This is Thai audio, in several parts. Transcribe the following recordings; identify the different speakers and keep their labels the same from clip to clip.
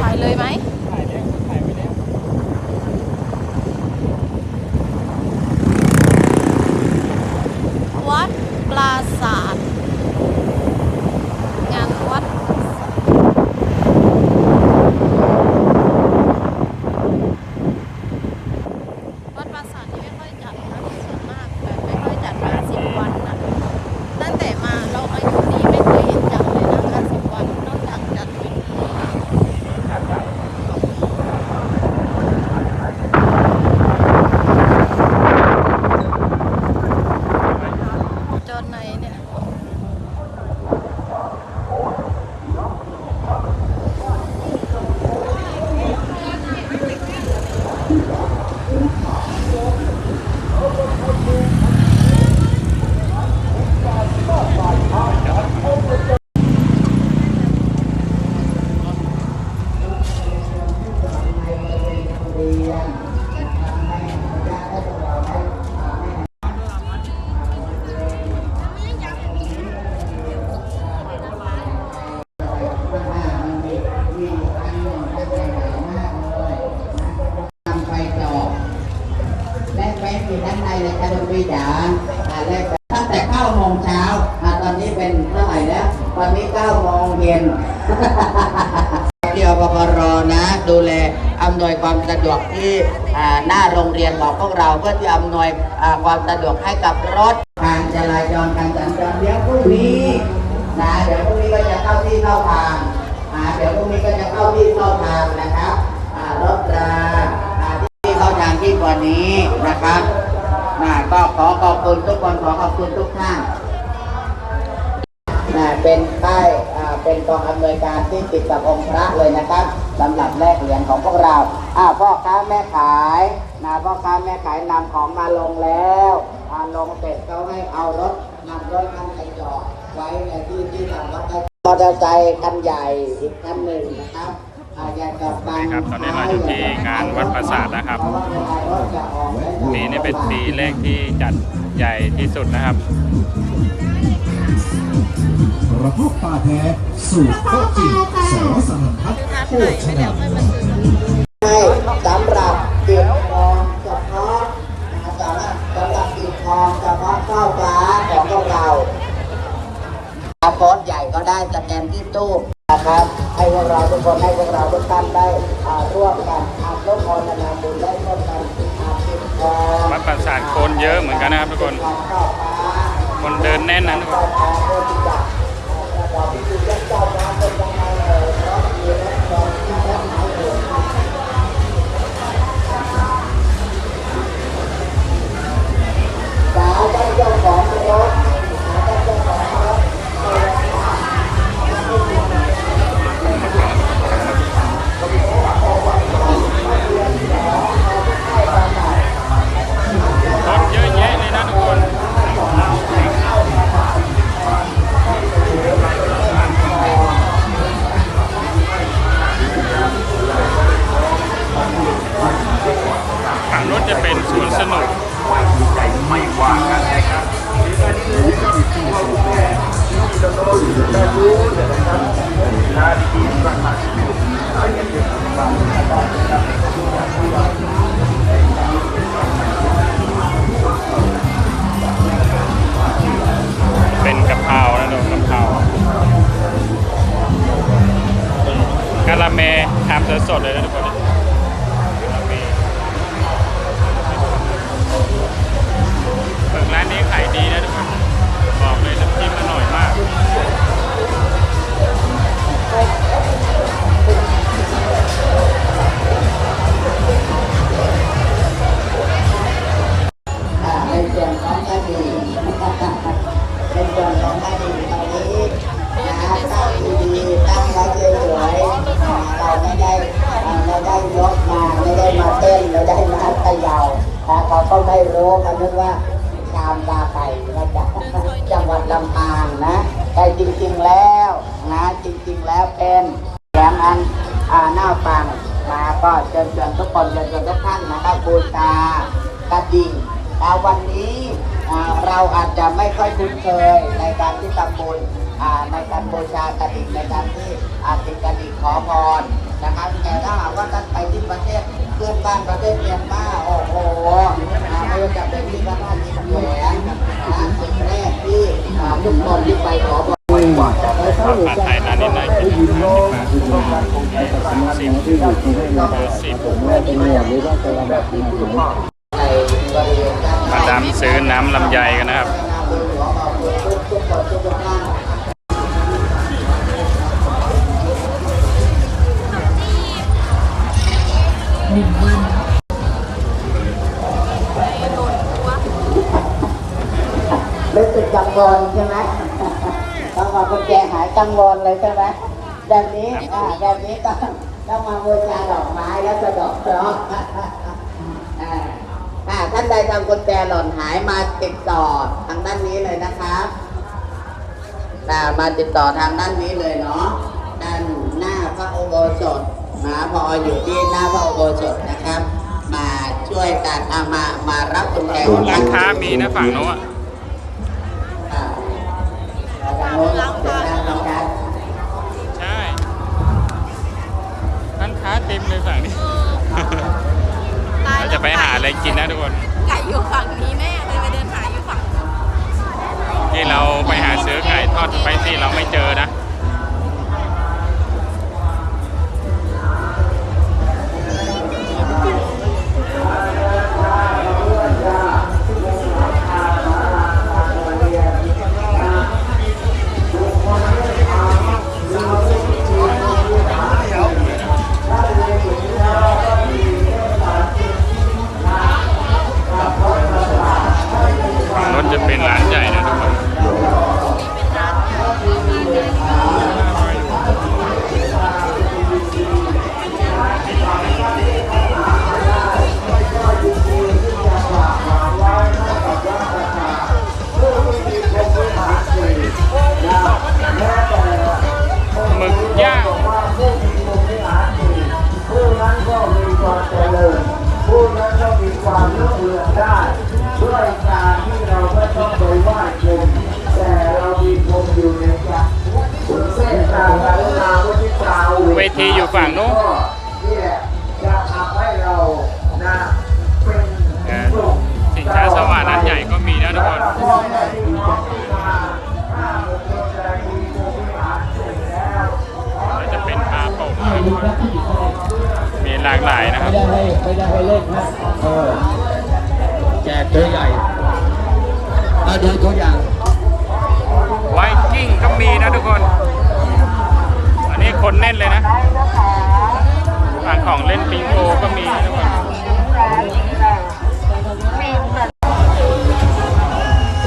Speaker 1: ถ่ายเลยไหม
Speaker 2: ถ่ายแล้วถ่ายไว้แล้ว
Speaker 1: วัดปราศาสตร์งานวัด วัดปราสาทนี่ไม่ค่อยจัดนะส่วนมากแบบไม่ค่อยจัดงานสิบวันนะตั้งแต่มาเรามาอยู่นี่ไม่เคยเห็นจัดเลยนะงานสิบวันนอกจากจัดปีนี้จนไหนเนี่ย
Speaker 3: ทำไฟจอบแลกแป๊บอยู่ด้านในเลยค่ะดนตรีจ๋าอ่าแลกแป๊บตั้งแต่9โมงเช้าอ่าตอนนี้เป็นเท่าไหร่แล้ว ตอนนี้9โมงเย็น ที่อปปรนะ ดูแลอำนวยความสะดวก ที่หน้าโรงเรียนของพวกเราเพื่อที่อำนวยความสะดวกให้กับรถการจราจรการสัญจรเดี๋ยวพรุ่งนี้นะเดี๋ยวพรุ่งนี้ก็จะเข้าที่เข้าทางเดี๋ยวพรุ่งนี้ก็จะเข้าที่เข้าทางนะครับรถราที่เข้าทางที่กว่านี้นะครับนะก็ขอขอบคุณทุกคนขอขอบคุณทุกท่านนะเป็นป้าย เป็นกองอำนวยการที่ติดกับองค์พระเลยนะครับสำหรับแลกเหรียญของพวกเราอ้าพ่อค้าแม่ขายนะพ่อค้าแม่ขายนำของมาลงแล้วอาลงเสร็จก็ให้เอารถนำรถคันไปจอดไว้ในที่ที่ทางวัดได้มอเตอร์ไซค์คันใหญ่อีกคันหนึ่ง นะครับอ่
Speaker 2: ครับ ตอนนี้เราอยู่ที่งานวัดปราสาทนะครับ
Speaker 3: เพาะว่าเวลารถจะออกและจะออก
Speaker 2: ปีนี้เป็นปีแรกที่จัดใหญ่ที่สุดนะครับ
Speaker 4: กระพาะปลาแท้สูตรโคจิสอสนันทัศน์โภชนา
Speaker 3: ให้สำหรับปิดทองเฉพาะนะสำหรับสำหรับปิดทองเฉพาะเข้าฟ้าของพวกเราอาโพสต์ใหญ่ก็ได้สแกนที่ตู้ นะครับ ให้พวกเราทุกคนให้พวกเราทุกท่านได้ร่วมกันอาทุกคนนาบุญได้ร่วมกันอาปิดทอ
Speaker 2: วัดปราสาทคนเยอะเหมือนกันนะครับทุกคน คนเดินแน่นนะทุกคน
Speaker 3: กะ
Speaker 2: ละเมทำสดๆเลยนะทุกคนกะละเมเปิดร้านนี้ขายดีนะทุกคน
Speaker 3: แต่จริงๆแล้วนะจริงๆแล้วเป็นแกงอันอ่าหน้าฟังนะก็เชิญชวนทุกคนเชิญชวนทุกท่านนะครับบูชากระดิ่งอ่วันนี้
Speaker 5: เราอาจจะไม่ค่อยคุ้นเคยในการที่ทำบุญอ่าในการบูชากระดิ่งในการที่อาติดกระดิ่งขอพรนะครับแต่ถ้าหากว่าท่านไปที่ประเทศเพื่อนบ้านประเทศเมียนมาโอ้โหอ่าไม่ว่าจะเป็นที่พระธาตุอินแหนะาทุกนที่ไปขอพร
Speaker 2: ผัดไทยนานนิดหน่ากินะสิบบาทสิบสิบมาดามซื้อน้ำลำไยกันนะครับ
Speaker 5: รู้สึกกังวลใช่ไหมต้องมากุญแจหายกังวลเลยใช่ไหมแบบนี้อ่าแบบนี้ต้องต้องมาบูชาดอกไม้แล้วสะดอกเคราะห์อ่าอ่าท่านใดทำกุญแจหล่นหายมาติดต่อทางด้านนี้เลยนะครับอ่ามาติดต่อทางด้านนี้เลยเนาะด้านหน้าพระอุโบสถนะพออยู่ที่หน้าพระอุโบสถนะครับ มาช่วยกันมามารับกุญแจของ
Speaker 2: ร้า
Speaker 5: ท่าน
Speaker 2: ค้ามีนะฝั่งโน้น
Speaker 5: ทางโน้นเดินทางทางการ
Speaker 2: ใช่ร้านค้าเต็มเลยฝั่งนี้เราจะไปหาอะไรกินนะทุกคน
Speaker 1: ไก่อยู่ฝั่งนี้แน่เลยไปเดินหาอยู่ฝั่งนู้น
Speaker 2: ที่เราไปหาซื้อไก่ทอดสไปซี่เราไม่เจอนะ
Speaker 6: ด้วยการที่เราไม่ต้องไปไหว้ชมแต่เรามีชมอยู่ในใจเส้นทางการนาวุฒิตา
Speaker 2: เวทีอยู่ฝั่งนู้น
Speaker 6: ก็นี่แหละจะทำให้เรานะเป็น
Speaker 2: เออสินค้าสว่างร้านใหญ่ก็มีนะทุกคน
Speaker 6: พ่อแม่พี่น้องที่มาถ้าบุคคลใดมีภูมิหารเสร็จแล้ว
Speaker 2: แล้วจะเป็นปลาโป่งมีหลากหลายนะครับ
Speaker 7: ไม่ได้ให้ไม่ได้ให้เล่นนะเออแจกตัวใหญ่เอาดูตัวอย่าง
Speaker 2: ไวกิ้งก็มีนะทุกคน อันนี้คนแน่นเลยนะฝั่งของเล่นปิงโกก็มีทุกคน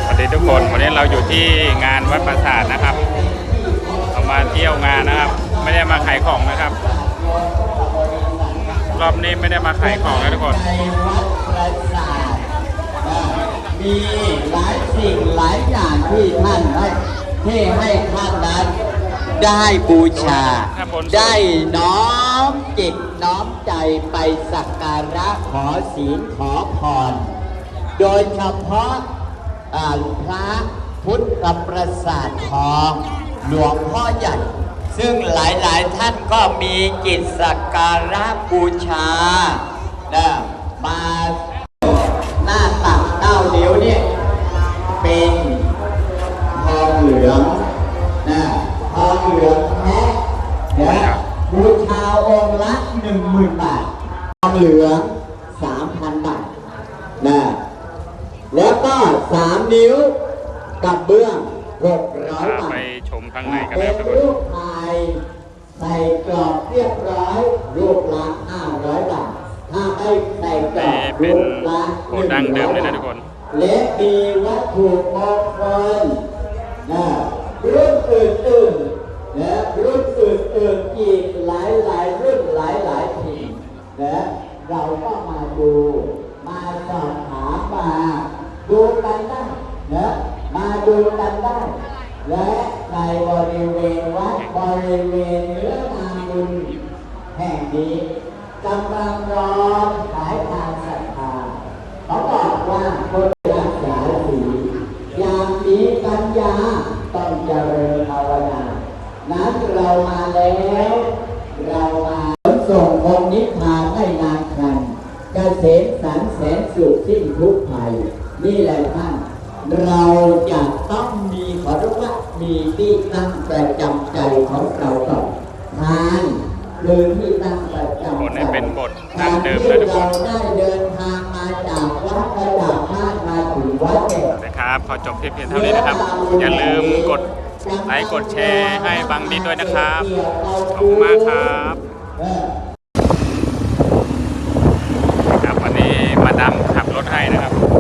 Speaker 2: สวัสดีทุกคนวันนี้เราอยู่ที่งานวัดปราสาทนะครับเรามาเที่ยวงานนะครับ ไม่ได้มาขายของนะครับ รอบนี้ไม่ได้มาขายของนะทุกคน
Speaker 5: มีหลายสิ่งหลายอย่างที่ท่านให้ที่ให้ท่านนั้น ได้บูชา
Speaker 2: ครับผม
Speaker 5: ได้น้อมจิตน้อมใจไปสักการะขอศีลขอพร โดยเฉพาะอ่าพระพุทธประสาททองหลวงพ่อใหญ่ซึ่งหลายๆท่านก็มีจิตสักการะบูชานะมาหน้าตั กเต้านิ้วเนี่ยเป็นทองเหลืองนะทองเหลืองแท้นะบูชาองค์ละหนึ่งหมื่นบาททองเหลืองสามพันบาทนะแล้วก็สามนิ้วกับเบื้องหกร้อย
Speaker 2: พา
Speaker 5: บา
Speaker 2: ไป
Speaker 5: ท
Speaker 2: ชมข้างในกัน
Speaker 5: เป็
Speaker 2: นะ
Speaker 5: น
Speaker 2: ทุกคน
Speaker 5: รูปถ่ายใส่กรอบเรียบร้อยรูปละห้าร้อยบาทถ้าไม่ใส่กรอบ
Speaker 2: เป็น
Speaker 5: รูปละ
Speaker 2: โหดั้งเดิมเลยนะทุกคน
Speaker 5: และมีวัตถุมงคลนะรุ่นอื่นๆนะรุ่นอื่นๆอีกหลายหลายๆรุ่นหลายหลายทีนะเราก็มาดูมาสอบถามมาดูกันได้นะมาดูกันได้ และในบริเวณวัดบริเวณเนื้อนาบุญแห่งนี้กำลังรอขายทางศรัทธาเขาบอกว่าคนรักษาศีลาวนานั้น เรามาแล้ว เรามาขนส่งองค์นิพพานไม่นานครันเกษมสันแสนสุขสิ้นทุกภัย นี่แหละท่าน เราจะต้องมีขอรู้ว่ามีที่ตั้งประจำใจของเราก่อนทานคือที่ตั้งประจำ
Speaker 2: บท
Speaker 5: ใจ
Speaker 2: นี้เป็นบทดั้
Speaker 5: กางร
Speaker 2: เดิม
Speaker 5: ที่
Speaker 2: นะทุกค
Speaker 5: เรา
Speaker 2: น
Speaker 5: ได้เดินทางมาจากวัดระดับบ้านมาถึงวัดแก่น
Speaker 2: นะครับ ขอจบคลิปเพียงเท่านี้นะครับ อย่าลืมกด ไลค์กดแชร์ให้บังดีด้วยนะครับ ขอบคุณมากครับ
Speaker 5: ครับ
Speaker 2: วันนี้มาดาขับรถให้นะครับ